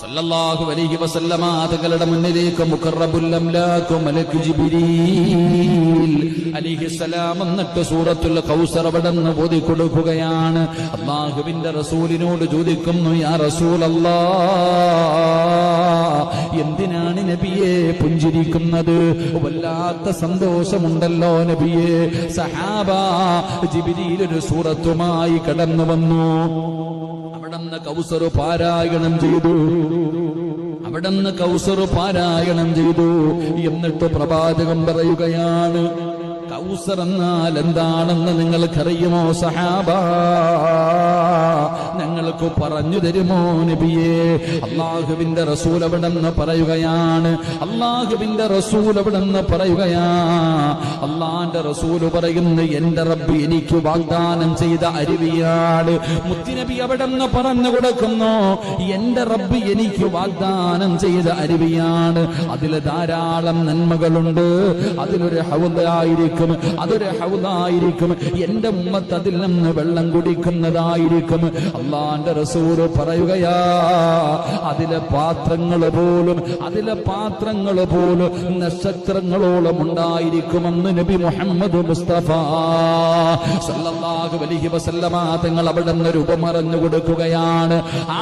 സല്ലല്ലാഹു അലൈഹി വസല്ലമ മുന്നിലേക്ക് മുഖറബുൽ അംലാക്കു മലക്ക് സൂറത്തുൽ കൗസർ അവിടെന്ന് ഓതി കൊടുക്കുകയാണ്. അള്ളാഹുവിന്റെ റസൂലിനോട് ചോദിക്കുന്നു യാ റസൂലല്ലാ പുഞ്ചിരിക്കുന്നത്. വല്ലാത്ത സന്തോഷമുണ്ടല്ലോ നബിയെ. സഹാബ ജിബിരിയിൽ ഒരു സൂറത്തുമായി കടന്നു വന്നു. അവിടന്ന് കൗസർ പാരായണം ചെയ്തു. അവിടന്ന് കൗസർ പാരായണം ചെയ്തു. എന്നിട്ട് പ്രവാചകം പറയുകയാണ് കൗസർ എന്നാൽ എന്താണെന്ന് നിങ്ങൾക്കറിയുമോ സഹാബാ? പറഞ്ഞു തരുമോ നബിയെ? അള്ളാഹുവിന്റെ റസൂൽ അവിടെന്ന് പറയുകയാണ്. അള്ളാഹുവിന്റെ റസൂൽ അവിടെന്ന് പറയുകയാ. അള്ളാന്റെ റസൂൽ പറയുന്നു എന്റെ റബ്ബ് എനിക്ക് വാഗ്ദാനം ചെയ്ത അരുവിയാണ്. മുത്തിനബി അവിടെന്ന് പറഞ്ഞു കൊടുക്കുന്നു എന്റെ റബ്ബ് എനിക്ക് വാഗ്ദാനം ചെയ്ത അരുവിയാണ്. അതിൽ ധാരാളം നന്മകളുണ്ട്. അതിലൊരു ഹൗദായിരിക്കും അതൊരു ഹൗദായിരിക്കും. എന്റെ ഉമ്മത്ത് അതിൽ നിന്ന് വെള്ളം കുടിക്കുന്നതായിരിക്കും. അള്ളാന്റെ റസൂൽ പറയുകയാ അതിലെ പാത്രങ്ങൾ പോലും അതിലെ പാത്രങ്ങൾ പോലും നക്ഷത്രങ്ങളോളം ഉണ്ടായിരിക്കുമെന്ന് നബി മുഹമ്മദ് മുസ്തഫ സല്ലല്ലാഹു അലൈഹി വസല്ലമ തങ്ങൾ അവിടെ നിന്ന് രൂപമറിഞ്ഞു കൊടുക്കുകയാണ്. ആ